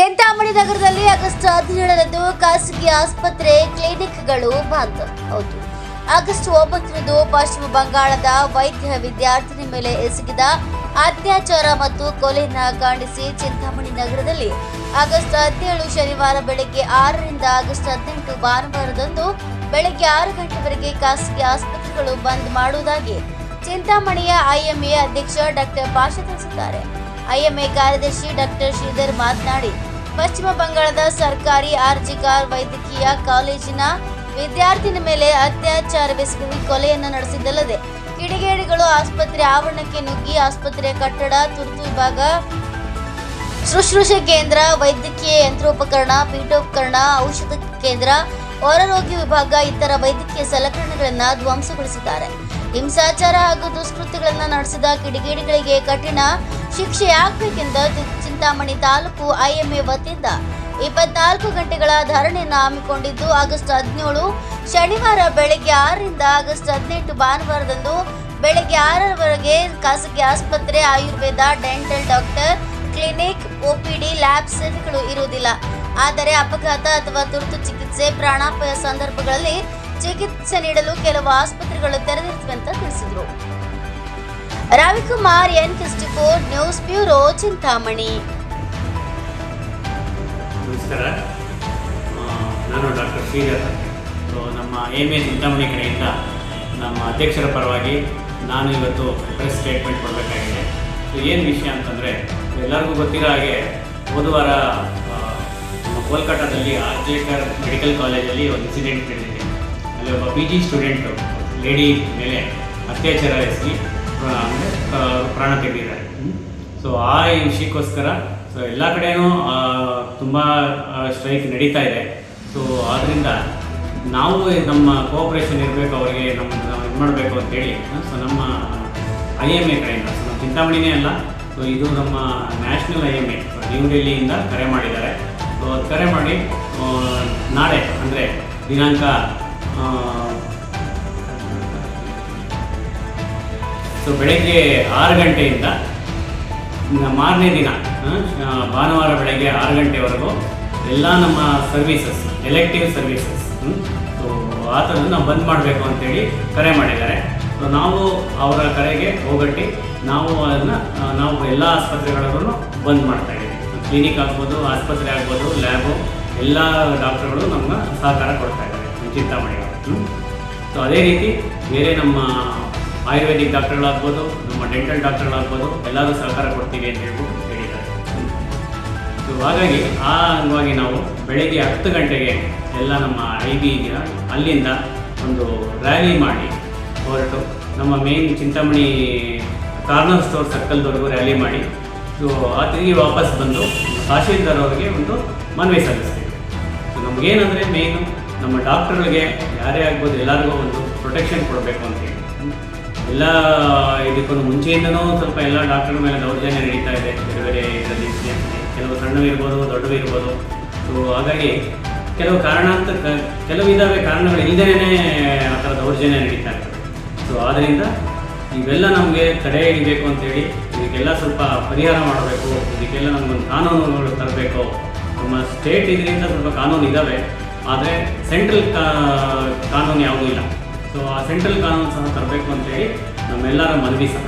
ಚಿಂತಾಮಣಿ ನಗರದಲ್ಲಿ ಆಗಸ್ಟ್ ಹದಿನೇಳರಂದು ಖಾಸಗಿ ಆಸ್ಪತ್ರೆ ಕ್ಲಿನಿಕ್ಗಳು ಬಂದ್. ಹೌದು. ಆಗಸ್ಟ್ ಒಂಬತ್ತರಂದು ಪಶ್ಚಿಮ ಬಂಗಾಳದ ವೈದ್ಯ ವಿದ್ಯಾರ್ಥಿನಿ ಮೇಲೆ ಎಸಗಿದ ಅತ್ಯಾಚಾರ ಮತ್ತು ಕೊಲೆಯನ್ನ ಖಂಡಿಸಿ ಚಿಂತಾಮಣಿ ನಗರದಲ್ಲಿ ಆಗಸ್ಟ್ ಹದಿನೇಳು ಶನಿವಾರ ಬೆಳಗ್ಗೆ ಆರರಿಂದ ಆಗಸ್ಟ್ ಹದಿನೆಂಟು ಭಾನುವಾರದಂದು ಬೆಳಗ್ಗೆ ಆರು ಗಂಟೆವರೆಗೆ ಖಾಸಗಿ ಆಸ್ಪತ್ರೆಗಳು ಬಂದ್ ಮಾಡುವುದಾಗಿ ಚಿಂತಾಮಣಿಯ ಐಎಂಎ ಅಧ್ಯಕ್ಷ ಡಾಕ್ಟರ್ ಪಾಷಾ ತಿಳಿಸಿದ್ದಾರೆ. ಐಎಂಎ ಕಾರ್ಯದರ್ಶಿ ಡಾಕ್ಟರ್ ಶ್ರೀಧರ್ ಮಾತನಾಡಿ ಪಶ್ಚಿಮ ಬಂಗಾಳದ ಸರ್ಕಾರಿ ಆರ್ಜಿಕಾರ್ ವೈದ್ಯಕೀಯ ಕಾಲೇಜಿನ ವಿದ್ಯಾರ್ಥಿನ ಮೇಲೆ ಅತ್ಯಾಚಾರವೆಸಗಿ ಕೊಲೆಯನ್ನು ನಡೆಸಿದ್ದಲ್ಲದೆ, ಕಿಡಿಗೇಡಿಗಳು ಆಸ್ಪತ್ರೆ ಆವರಣಕ್ಕೆ ನುಗ್ಗಿ ಆಸ್ಪತ್ರೆಯ ಕಟ್ಟಡ, ತುರ್ತು ವಿಭಾಗ, ಶುಶ್ರೂಷೆ ಕೇಂದ್ರ, ವೈದ್ಯಕೀಯ ಯಂತ್ರೋಪಕರಣ, ಪೀಠೋಪಕರಣ, ಔಷಧ ಕೇಂದ್ರ, ಹೊರರೋಗಿ ವಿಭಾಗ, ಇತರ ವೈದ್ಯಕೀಯ ಸಲಕರಣೆಗಳನ್ನು ಧ್ವಂಸಗೊಳಿಸಿದ್ದಾರೆ. ಹಿಂಸಾಚಾರ ಹಾಗೂ ದುಷ್ಕೃತ್ಯಗಳನ್ನು ನಡೆಸಿದ ಕಿಡಿಗೇಡಿಗಳಿಗೆ ಕಠಿಣ ಶಿಕ್ಷೆಯಾಗಬೇಕೆಂದು ಚಿಂತಾಮಣಿ ತಾಲೂಕು ಐಎಂಎ ವತಿಯಿಂದ ಇಪ್ಪತ್ನಾಲ್ಕು ಗಂಟೆಗಳ ಧರಣಿಯನ್ನು ಹಮ್ಮಿಕೊಂಡಿದ್ದು, ಆಗಸ್ಟ್ ಹದಿನೇಳು ಶನಿವಾರ ಬೆಳಗ್ಗೆ ಆರರಿಂದ ಆಗಸ್ಟ್ ಹದಿನೆಂಟು ಭಾನುವಾರದಂದು ಬೆಳಗ್ಗೆ ಆರರವರೆಗೆ ಖಾಸಗಿ ಆಸ್ಪತ್ರೆ, Ayurveda, dental doctor, clinic OPD lab ಸೇವೆಗಳು ಇರುವುದಿಲ್ಲ. ಆದರೆ ಅಪಘಾತ ಅಥವಾ ತುರ್ತು ಚಿಕಿತ್ಸೆ, ಪ್ರಾಣಾಪಾಯ ಸಂದರ್ಭಗಳಲ್ಲಿ ಚಿಕಿತ್ಸೆ ನೀಡಲು ಕೆಲವು ಆಸ್ಪತ್ರೆಗಳು ತೆರೆದಿರುತ್ತವೆ ಅಂತ ತಿಳಿಸಿದರು. Ravikumar, N four news bureau, Chintamani. ನಮಸ್ಕಾರ. ನಾನು ಡಾಕ್ಟರ್ ಶ್ರೀಧರ್. ಸೊ, ನಮ್ಮ ಎಂ ಎ ಚಿಂತಾಮಣಿ ಕಡೆಯಿಂದ ನಮ್ಮ ಅಧ್ಯಕ್ಷರ ಪರವಾಗಿ ನಾನು ಇವತ್ತು ಪ್ರೆಸ್ ಸ್ಟೇಟ್ಮೆಂಟ್ ಕೊಡಬೇಕಾಗಿದೆ. ಸೊ, ಏನು ವಿಷಯ ಅಂತಂದರೆ, ಎಲ್ಲರಿಗೂ ಗೊತ್ತಿರೋ ಹಾಗೆ ಹೋದ ನಮ್ಮ ಕೋಲ್ಕತ್ತಾದಲ್ಲಿ ಆರ್ಜೇಕರ್ ಮೆಡಿಕಲ್ ಕಾಲೇಜಲ್ಲಿ ಒಂದು ಇನ್ಸಿಡೆಂಟ್ ನಡೆದಿದೆ. ಅಲ್ಲಿ ಒಬ್ಬ ಪಿ ಜಿ ಸ್ಟೂಡೆಂಟು ಲೇಡಿ ಮೇಲೆ ಅತ್ಯಾಚಾರ ಎಸಗಿ ಅಂದರೆ ಪ್ರಾಣ ತೆಗೆದಿದ್ದಾರೆ. ಸೊ ಆ ವಿಷಯಕ್ಕೋಸ್ಕರ ಸೊ ಎಲ್ಲ ಕಡೆಯೂ ತುಂಬ ಸ್ಟ್ರೈಕ್ ನಡೀತಾ ಇದೆ. ಸೊ ಆದ್ದರಿಂದ ನಾವು ನಮ್ಮ ಕೋಆಪ್ರೇಷನ್ ಇರಬೇಕು, ಅವರಿಗೆ ನಮ್ಮ, ನಾವು ಇದು ಮಾಡಬೇಕು ಅಂತೇಳಿ ಸೊ ನಮ್ಮ ಐ ಎಂ ಎ ಕಡೆಯಿಂದ ಸೊ ನಮ್ಮ ಚಿಂತಾಮಣಿನೇ ಅಲ್ಲ ಸೊ ಇದು ನಮ್ಮ national I M A new ಡೆಲ್ಲಿಯಿಂದ ಕರೆ ಮಾಡಿದ್ದಾರೆ. ಸೊ ಕರೆ ಮಾಡಿ ನಾಳೆ, ಅಂದರೆ ದಿನಾಂಕ ಸೊ ಬೆಳಗ್ಗೆ ಆರು ಗಂಟೆಯಿಂದ ಮಾರನೇ ದಿನ ಭಾನುವಾರ ಬೆಳಗ್ಗೆ ಆರು ಗಂಟೆವರೆಗೂ ಎಲ್ಲ ನಮ್ಮ ಸರ್ವೀಸಸ್, ಎಲೆಕ್ಟಿವ್ ಸರ್ವೀಸಸ್ ಸೊ ಆ ಥರದ್ದು ನಾವು ಬಂದ್ ಮಾಡಬೇಕು ಅಂತೇಳಿ ಕರೆ ಮಾಡಿದ್ದಾರೆ. ಸೊ ನಾವು ಅವರ ಕರೆಗೆ ಹೋಗಟ್ಟಿ ನಾವು ಅದನ್ನು ನಾವು ಎಲ್ಲ ಆಸ್ಪತ್ರೆಗಳಲ್ಲೂ ಬಂದ್ ಮಾಡ್ತಾ ಇದ್ದೀವಿ. ಕ್ಲಿನಿಕ್ ಆಗ್ಬೋದು, ಆಸ್ಪತ್ರೆ ಆಗ್ಬೋದು, ಲ್ಯಾಬು, ಎಲ್ಲ ಡಾಕ್ಟರ್ಗಳು ನಮ್ಮನ್ನ ಸಹಕಾರ ಕೊಡ್ತಾ ಇದ್ದಾರೆ ಚಿಂತಾಮಣಿಗಳು ಸೊ ಅದೇ ರೀತಿ ಬೇರೆ ನಮ್ಮ ಆಯುರ್ವೇದಿಕ್ ಡಾಕ್ಟರ್ಗಳಾಗ್ಬೋದು, ನಮ್ಮ ಡೆಂಟಲ್ ಡಾಕ್ಟರ್ಗಳಾಗ್ಬೋದು, ಎಲ್ಲರೂ ಸಹಕಾರ ಕೊಡ್ತೀವಿ ಅಂತ ಹೇಳ್ಬಿಟ್ಟು ಹೇಳಿದ್ದಾರೆ. ಹಾಗಾಗಿ ಆ ಅಂಗವಾಗಿ ನಾವು ಬೆಳಗ್ಗೆ ಹತ್ತು ಗಂಟೆಗೆ ಎಲ್ಲ ನಮ್ಮ ಐ ಬಿ ಇದೆಯಾ? ಅಲ್ಲಿಂದ ಒಂದು ರ್ಯಾಲಿ ಮಾಡಿ ಹೊರಟು ನಮ್ಮ ಮೇನ್ ಚಿಂತಾಮಣಿ ಕಾರ್ನರ್ ಸ್ಟೋರ್ ಸರ್ಕಲ್ದವರೆಗೂ ರ್ಯಾಲಿ ಮಾಡಿ ಸೊ ಆ ತಿರುಗಿ ವಾಪಸ್ ಬಂದು ತಹಶೀಲ್ದಾರ್ ಅವರಿಗೆ ಒಂದು ಮನವಿ ಸಲ್ಲಿಸ್ತೀವಿ. ಸೊ ನಮಗೇನಂದರೆ ಮೇಯ್ನು ನಮ್ಮ ಡಾಕ್ಟರ್ಗಳಿಗೆ ಯಾರೇ ಆಗ್ಬೋದು ಎಲ್ಲರಿಗೂ ಒಂದು ಪ್ರೊಟೆಕ್ಷನ್ ಕೊಡಬೇಕು ಅಂತೇಳಿ ಹ್ಮ್. ಎಲ್ಲ ಇದಕ್ಕೂ ಮುಂಚೆಯಿಂದನೂ ಸ್ವಲ್ಪ ಎಲ್ಲ ಡಾಕ್ಟರ್ ಮೇಲೆ ದೌರ್ಜನ್ಯ ನಡೀತಾ ಇದೆ. ಬೇರೆ ಬೇರೆ ಇದರಲ್ಲಿ ಕೆಲವು ಸಣ್ಣವಿರ್ಬೋದು ಇರ್ಬೋದು, ದೊಡ್ಡವೇ ಇರ್ಬೋದು. ಸೊ ಹಾಗಾಗಿ ಕೆಲವು ಕಾರಣಾಂತ ಕೆಲವು ಇದ್ದಾವೆ ಕಾರಣಗಳು ಇಲ್ಲದೇ ಆ ಥರ ದೌರ್ಜನ್ಯ ನಡೀತಾ ಇರ್ತದೆ ಸೊ ಆದ್ದರಿಂದ ಇವೆಲ್ಲ ನಮಗೆ ತಡೆ ಹಿಡಿಬೇಕು ಅಂತೇಳಿ ಇದಕ್ಕೆಲ್ಲ ಸ್ವಲ್ಪ ಪರಿಹಾರ ಮಾಡಬೇಕು. ಇದಕ್ಕೆಲ್ಲ ನಮಗೊಂದು ಕಾನೂನುಗಳು ತರಬೇಕು. ನಮ್ಮ ಸ್ಟೇಟ್ ಇದರಿಂದ ಸ್ವಲ್ಪ ಕಾನೂನು ಇದ್ದಾವೆ ಆದರೆ ಸೆಂಟ್ರಲ್ ಕಾನೂನು ಯಾವುದೂ ಇಲ್ಲ. ಸೊ ಆ ಸೆಂಟ್ರಲ್ ಕಾನೂನು ಸಹ ತರಬೇಕು ಅಂತೇಳಿ ನಮ್ಮೆಲ್ಲರ ಮನವಿ ಸಹ?